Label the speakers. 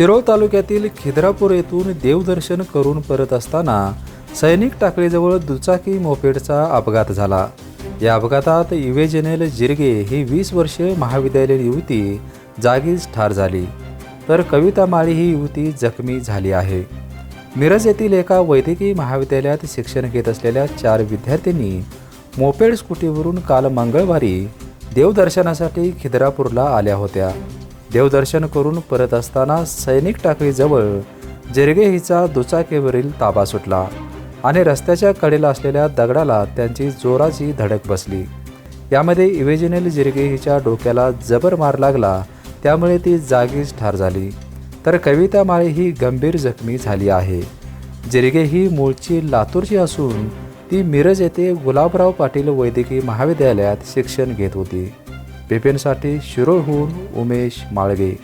Speaker 1: शिरोळ तालुक्यातील खिद्रापूर येथून देवदर्शन करून परत असताना सैनिक टाकळीजवळ दुचाकी मोपेडचा अपघात झाला. या अपघातात इवेजेनेल जिरगे ही वीस वर्षे महाविद्यालयीन युवती जागीच ठार झाली. तर कविता माळी ही युवती जखमी झाली आहे. मिरज येथील एका वैद्यकीय महाविद्यालयात शिक्षण घेत असलेल्या चार विद्यार्थ्यांनी मोपेड स्कूटीवरून काल मंगळवारी देवदर्शनासाठी खिद्रापूरला आल्या होत्या. देवदर्शन करून परत असताना सैनिक टाकळीजवळ जिरगे हिचा दुचाकीवरील ताबा सुटला आणि रस्त्याच्या कडेला असलेल्या दगडाला त्यांची जोराची धडक बसली. यामध्ये इवेजिनेल जिरगे हिच्या डोक्याला जबर मार लागला त्यामुळे ती जागीच ठार झाली. तर कविता माळे ही गंभीर जखमी झाली आहे. जिरगे ही मूळची लातूरची असून ती मिरज येथे गुलाबराव पाटील वैद्यकीय महाविद्यालयात शिक्षण घेत होती. पेपेनसाठी शिरोळहून उमेश माळगे